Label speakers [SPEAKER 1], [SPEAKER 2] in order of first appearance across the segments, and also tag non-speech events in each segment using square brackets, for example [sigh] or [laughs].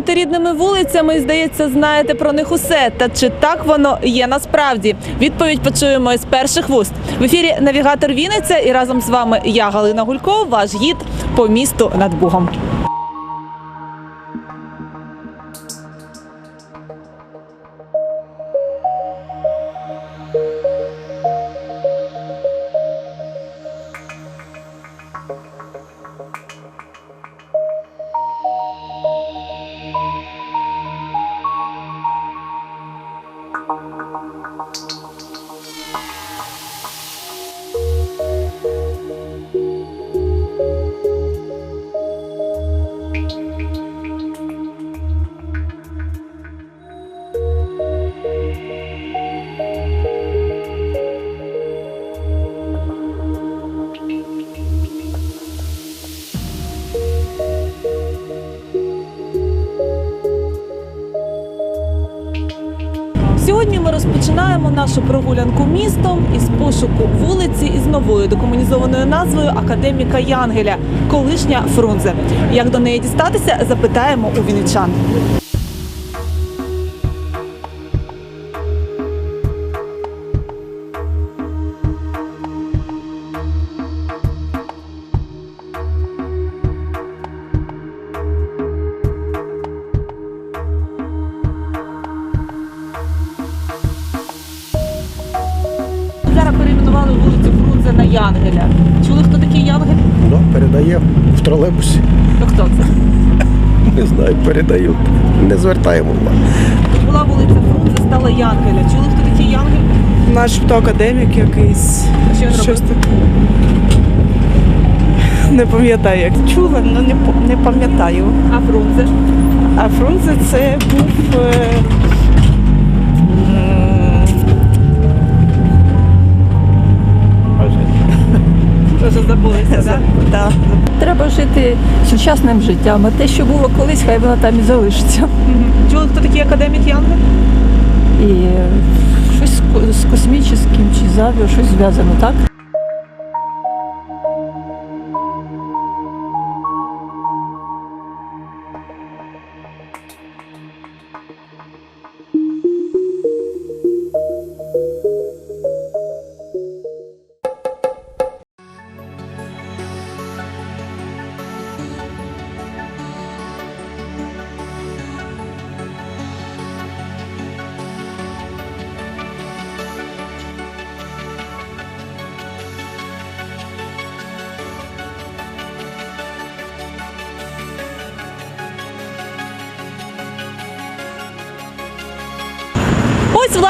[SPEAKER 1] Крокуєте рідними вулицями і, здається, знаєте про них усе. Та чи так воно є насправді? Відповідь почуємо із перших вуст. В ефірі навігатор Вінниця і разом з вами я, Галина Гулько, ваш гід по місту над Бугом. Нашу прогулянку містом із пошуку вулиці із новою декомунізованою назвою Академіка Янгеля, колишня Фрунзе. Як до неї дістатися, запитаємо у вінничан. Вулицю на Янгеля. Чули, хто такий Янгель?
[SPEAKER 2] Ну, передає в тролейбусі.
[SPEAKER 1] Ну хто це?
[SPEAKER 2] Не знаю, передають. Не звертаємо увагу.
[SPEAKER 1] Була вулиця Фрунзе, стала Янгеля. Чули, хто такий Янгель?
[SPEAKER 3] Начебто академік якийсь.
[SPEAKER 1] А що він робив?
[SPEAKER 3] Щось таке. Не пам'ятаю, як чула, але не, по- не пам'ятаю.
[SPEAKER 1] А Фрунзе?
[SPEAKER 3] А Фрунзе це був. е,
[SPEAKER 1] забулися, [laughs] так?
[SPEAKER 3] да.
[SPEAKER 4] Треба жити сучасним життям. А те, що було колись, хай воно там і залишиться.
[SPEAKER 1] Чули, хто такий академік Янгель?
[SPEAKER 4] І щось з космічним чи з авіа, щось зв'язано, так?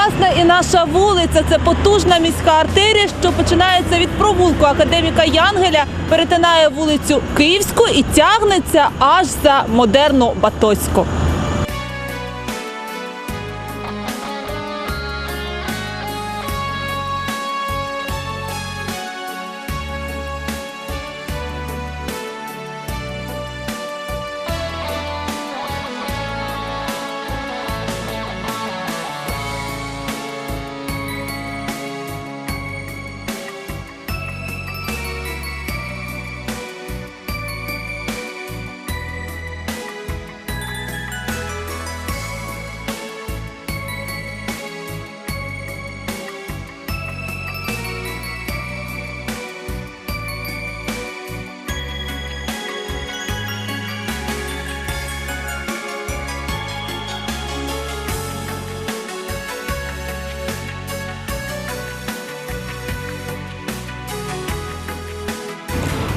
[SPEAKER 1] Власне, і наша вулиця. Це потужна міська артерія, що починається від провулку академіка Янгеля, перетинає вулицю Київську і тягнеться аж за модерну Батоську.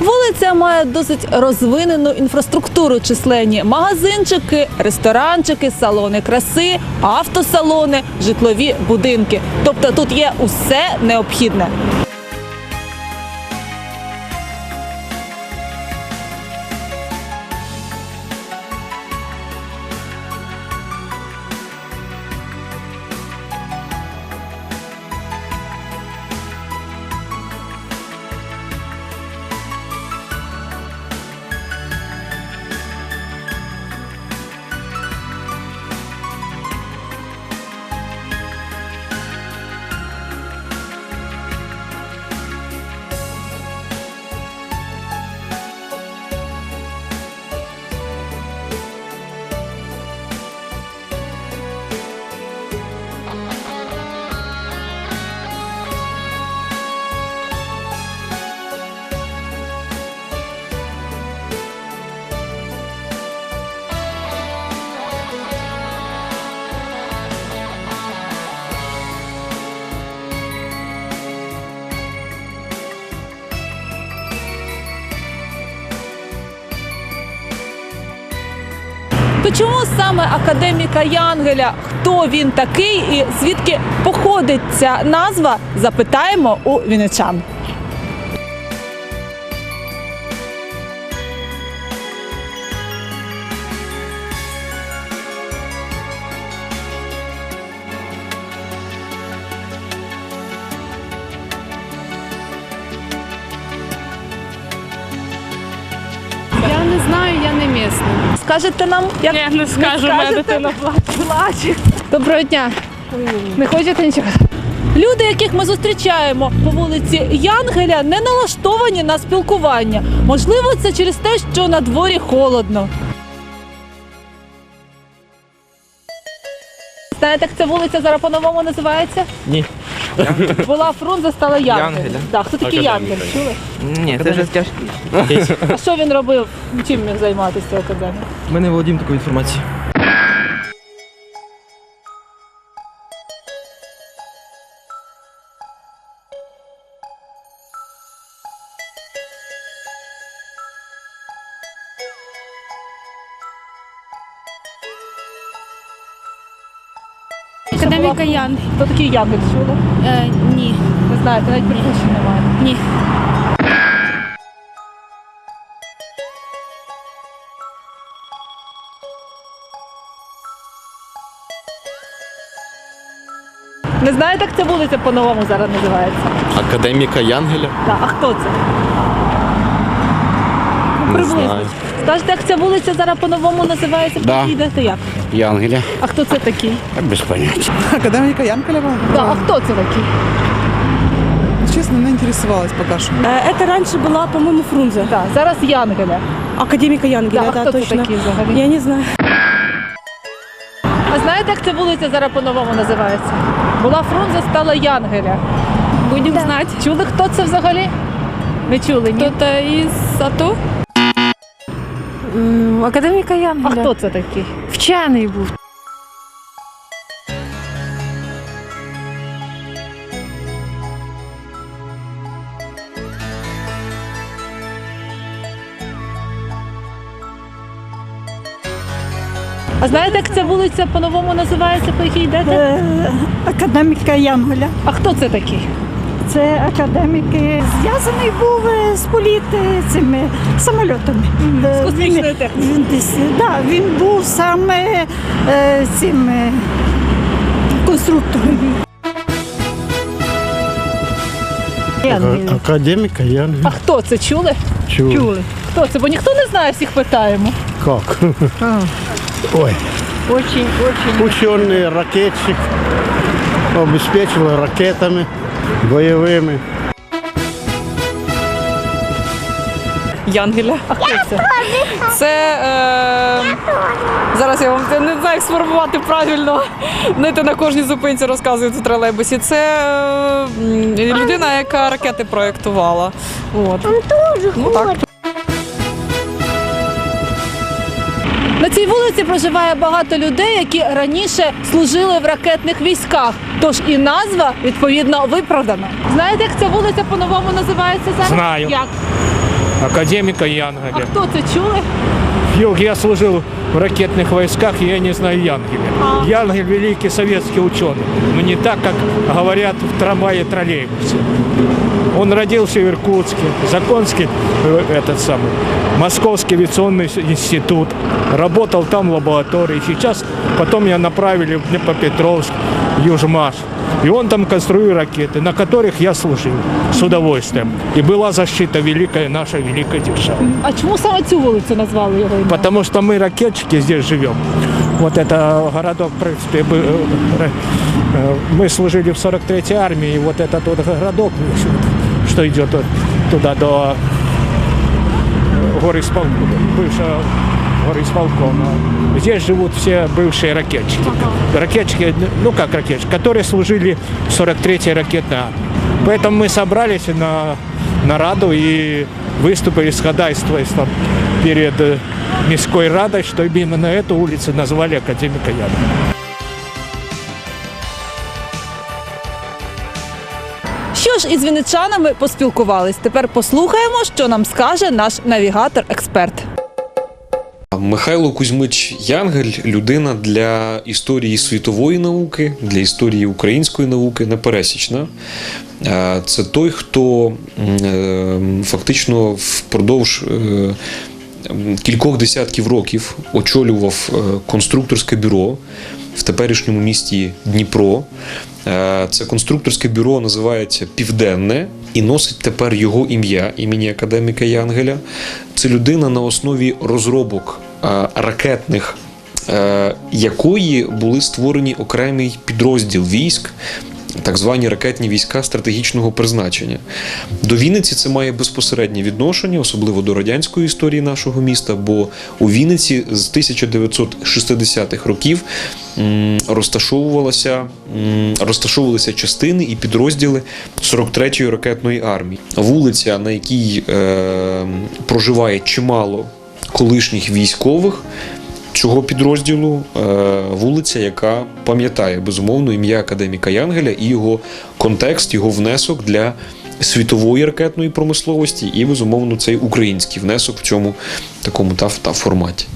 [SPEAKER 1] Вулиця має досить розвинену інфраструктуру, численні магазинчики, ресторанчики, салони краси, автосалони, житлові будинки. Тобто тут є усе необхідне. Чому саме академіка Янгеля? Хто він такий і звідки походить ця назва? Запитаємо у вінничан. Скажете нам, як
[SPEAKER 5] Я не скажу, моя
[SPEAKER 1] скажете?
[SPEAKER 5] дитина
[SPEAKER 1] плаче.
[SPEAKER 5] Доброго дня. Не хочете нічого?
[SPEAKER 1] Люди, яких ми зустрічаємо по вулиці Янгеля, не налаштовані на спілкування. Можливо, це через те, що на дворі холодно. Знаєте, як ця вулиця зараз по-новому називається?
[SPEAKER 6] Ні.
[SPEAKER 1] Була Фрунзе, стала Янгель. Хто такий Янгель? Чули?
[SPEAKER 6] Ні, це вже тяжкий.
[SPEAKER 1] А що він робив? Чим міг займатися академія?
[SPEAKER 6] Ми не володіємо такою інформацією.
[SPEAKER 5] Академіка Ян.
[SPEAKER 1] Хто такий Янгель? Чули?
[SPEAKER 5] Е, ні.
[SPEAKER 1] Не знаєте, навіть прізвища немає.
[SPEAKER 5] Ні.
[SPEAKER 1] Не знаєте, як ця вулиця по-новому зараз називається?
[SPEAKER 7] Академіка Янгеля?
[SPEAKER 1] Так, а хто це?
[SPEAKER 7] Не
[SPEAKER 1] Приблизно.
[SPEAKER 7] знаю.
[SPEAKER 1] Скажете, як ця вулиця зараз по-новому називається?
[SPEAKER 7] Да.
[SPEAKER 1] Йдете як?
[SPEAKER 7] Янгеля?
[SPEAKER 1] А хто це такий?
[SPEAKER 7] Без поняття.
[SPEAKER 8] Академика Янкелева?
[SPEAKER 1] Да, а хто це такий?
[SPEAKER 8] Честно, не интересовалась пока что.
[SPEAKER 9] Это раньше была, по-моему, Фрунзе.
[SPEAKER 1] Так, зараз Янгеля.
[SPEAKER 9] Академика Янгеля,
[SPEAKER 1] Да, а
[SPEAKER 9] да,
[SPEAKER 1] хто це
[SPEAKER 9] точно.
[SPEAKER 1] такий взагалі?
[SPEAKER 9] Я не знаю.
[SPEAKER 1] А знаєте, як ця вулиця зараз по-новому називається? Була Фрунзе, стала Янгеля.
[SPEAKER 5] Будемо знати.
[SPEAKER 1] Чули, хто це взагалі? Не чули, ні?
[SPEAKER 5] Хто-то із АТО?
[SPEAKER 4] Академіка
[SPEAKER 1] А хто це такий?
[SPEAKER 4] Вчений був.
[SPEAKER 1] А знаєте, як ця вулиця по-новому називається, по якій йдете?
[SPEAKER 9] Е, Академіка Янголя.
[SPEAKER 1] А хто це такий?
[SPEAKER 9] Це академік е, зв'язаний був е, з політ е, цими самольотами. Е,
[SPEAKER 1] З космічною
[SPEAKER 9] він-
[SPEAKER 1] технікою.
[SPEAKER 9] Він, да, він був саме е, цим е, конструктором.
[SPEAKER 2] Академіка Янгель.
[SPEAKER 1] А хто це чули?
[SPEAKER 2] Чули.
[SPEAKER 1] Хто це? Бо ніхто не знає, всіх питаємо.
[SPEAKER 2] Как? Ой.
[SPEAKER 4] Очень, очень.
[SPEAKER 2] Ученый ракетчик. Обеспечивал ракетами бойовими.
[SPEAKER 3] Янгеля.
[SPEAKER 1] А хто це?
[SPEAKER 3] Це е, зараз я вам не знаю, як сформувати правильно. Знаєте, на кожній зупинці розказують у тролейбусі. Це е, людина, яка ракети проєктувала. От. Ну, так.
[SPEAKER 1] На цій вулиці проживає багато людей, які раніше служили в ракетних військах. Тож і назва відповідно виправдана. Знаєте, як ця вулиця по-новому називається зараз?
[SPEAKER 10] Знаю.
[SPEAKER 1] Як?
[SPEAKER 10] Академика
[SPEAKER 1] А хто це чули?
[SPEAKER 10] Юг, я служил в ракетных войсках, и я не знаю Янгеля.
[SPEAKER 1] А.
[SPEAKER 10] Янгель – великий советский ученый, но не так, как говорят в трамвае троллейбусе. Он родился в Иркутске, Законский, э, этот самый, Московский авиационный институт, работал там в лаборатории. Сейчас потом меня направили в Днепропетровск, Южмаш. И он там конструирует ракеты, на которых я служил с удовольствием. И была защита великая наша великая держава.
[SPEAKER 1] А чому саме цю вулицю назвали його ім'я?
[SPEAKER 10] Потому что мы ракетчики здесь живем. Вот это городок, в принципе, бы- э, э, мы служили в 43-й армии, и вот этот вот городок, что идет вот туда до горы бывшего горисполкома. Здесь живут все бывшие ракетчики. Ракетчики, ну как ракетчики, которые служили в 43-й ракетной армии. Поэтому мы собрались на нараду и выступили с ходайством перед э, Мирской Радой, что именно эту улицу назвали Академика Яна.
[SPEAKER 1] Що ж, із вінничанами поспілкувались. Тепер послухаємо, що нам скаже наш навігатор-експерт.
[SPEAKER 11] Михайло Кузьмич Янгель людина для історії світової науки, для історії української науки непересічна. Е, Це той, хто е, фактично впродовж е, кількох десятків років очолював конструкторське бюро в теперішньому місті Дніпро. Це конструкторське бюро називається Південне і носить тепер його ім'я імені академіка Янгеля. Це людина на основі розробок ракетних, е, якої були створені окремий підрозділ військ. Так звані ракетні війська стратегічного призначення. До Вінниці це має безпосереднє відношення, особливо до радянської історії нашого міста, бо у Вінниці з 1960-х років розташовувалася, розташовувалися частини і підрозділи 43-ї ракетної армії. Вулиця, на якій е, проживає чимало колишніх військових. Цього підрозділу е, вулиця, яка пам'ятає безумовно ім'я академіка Янгеля і його контекст, його внесок для світової ракетної промисловості, і безумовно цей український внесок в цьому такому та, та форматі.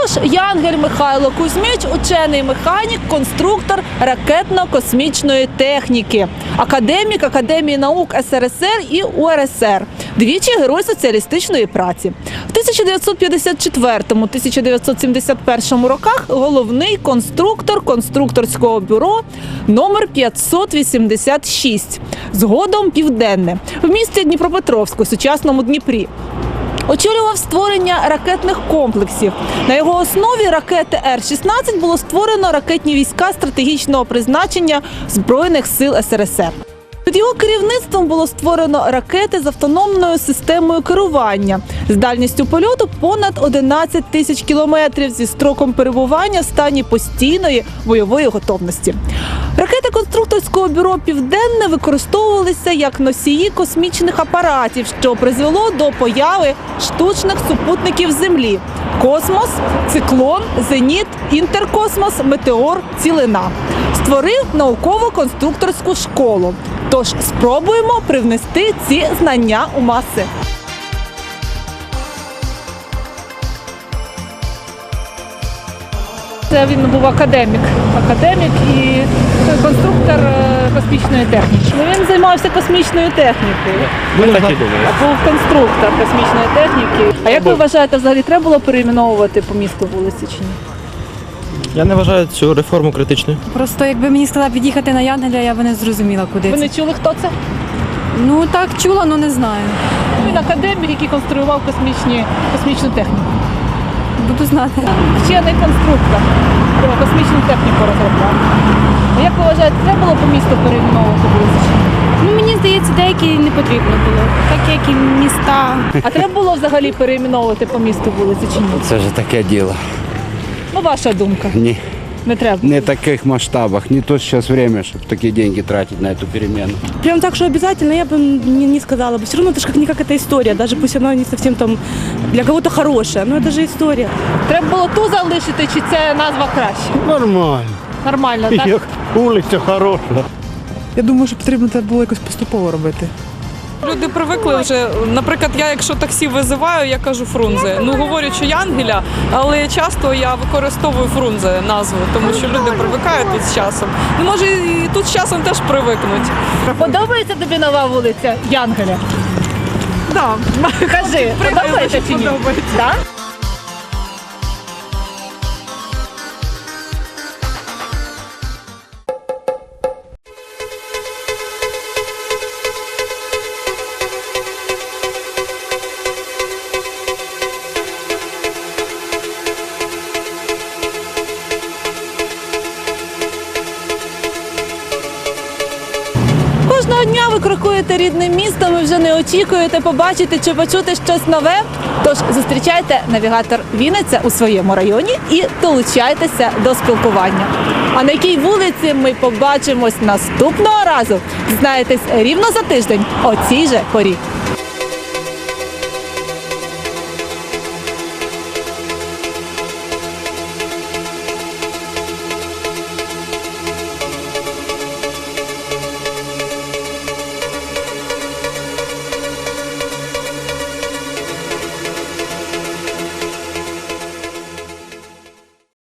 [SPEAKER 1] Тож Янгель Михайло Кузьміч, учений механік, конструктор ракетно-космічної техніки, академік Академії наук СРСР і УРСР, двічі герой соціалістичної праці. В 1904-1971 роках головний конструктор конструкторського бюро номер 586, згодом південне в місті Дніпропетровську, сучасному Дніпрі. Очолював створення ракетних комплексів. На його основі ракети Р-16 було створено ракетні війська стратегічного призначення Збройних сил СРСР. Під його керівництвом було створено ракети з автономною системою керування з дальністю польоту понад 11 тисяч кілометрів зі строком перебування в стані постійної бойової готовності. Ракети конструкторського бюро Південне використовувалися як носії космічних апаратів, що призвело до появи штучних супутників Землі: космос, циклон, зеніт, інтеркосмос, метеор, цілина. Створив науково-конструкторську школу. Тож спробуємо привнести ці знання у маси. Це він був академік, академік і конструктор е, космічної техніки. Ну, він займався космічною технікою. А був конструктор космічної техніки. А як ви вважаєте, взагалі треба було перейменовувати по місту вулиці чи ні?
[SPEAKER 6] Я не вважаю цю реформу критичною.
[SPEAKER 5] Просто якби мені сказала під'їхати на Янгеля, я би не зрозуміла, куди
[SPEAKER 1] Ви
[SPEAKER 5] це.
[SPEAKER 1] не чули, хто це?
[SPEAKER 5] Ну так чула, але не знаю.
[SPEAKER 1] Він академік, який конструював космічні, космічну техніку.
[SPEAKER 5] Буду знати.
[SPEAKER 1] Вчений конструктор. Про космічну техніку розробляв. А як ви вважаєте, треба було по місту перейменовувати вулиці?
[SPEAKER 5] Ну мені здається, деякі не потрібно було. Так як і міста.
[SPEAKER 1] А треба було взагалі перейменовувати по місту вулиці чи ні?
[SPEAKER 7] Це вже таке діло.
[SPEAKER 1] Ну, ваша думка.
[SPEAKER 7] Ні,
[SPEAKER 1] Не треба.
[SPEAKER 7] не в таких масштабах. Не то зараз время, щоб такі деньги тратити на цю перемену.
[SPEAKER 5] Прям так, что обязательно, я бы не, не сказала бы. Все равно это же как-никак это история, даже пусть она не совсем там для кого-то хорошая, но это же история.
[SPEAKER 1] Треба було ту залишити, чи це назва краще?
[SPEAKER 2] Нормально.
[SPEAKER 1] Нормально, [laughs] так?
[SPEAKER 2] Як вулиця хороша.
[SPEAKER 8] Я думаю, що потрібно це було якось поступово робити.
[SPEAKER 3] Люди привикли вже. Наприклад, я якщо таксі визиваю, я кажу Фрунзе. Ну говорю, що Янгеля, але часто я використовую Фрунзе назву, тому що люди привикають тут з часом. Ну може і тут з часом теж привикнуть.
[SPEAKER 1] Подобається тобі нова вулиця Янгеля?
[SPEAKER 3] Да.
[SPEAKER 1] Кажи, подобається чи ні? Подобається. Кожного очікуєте побачити чи почути щось нове. Тож зустрічайте навігатор Вінниця у своєму районі і долучайтеся до спілкування. А на якій вулиці ми побачимось наступного разу, Знаєтесь рівно за тиждень о цій же порі.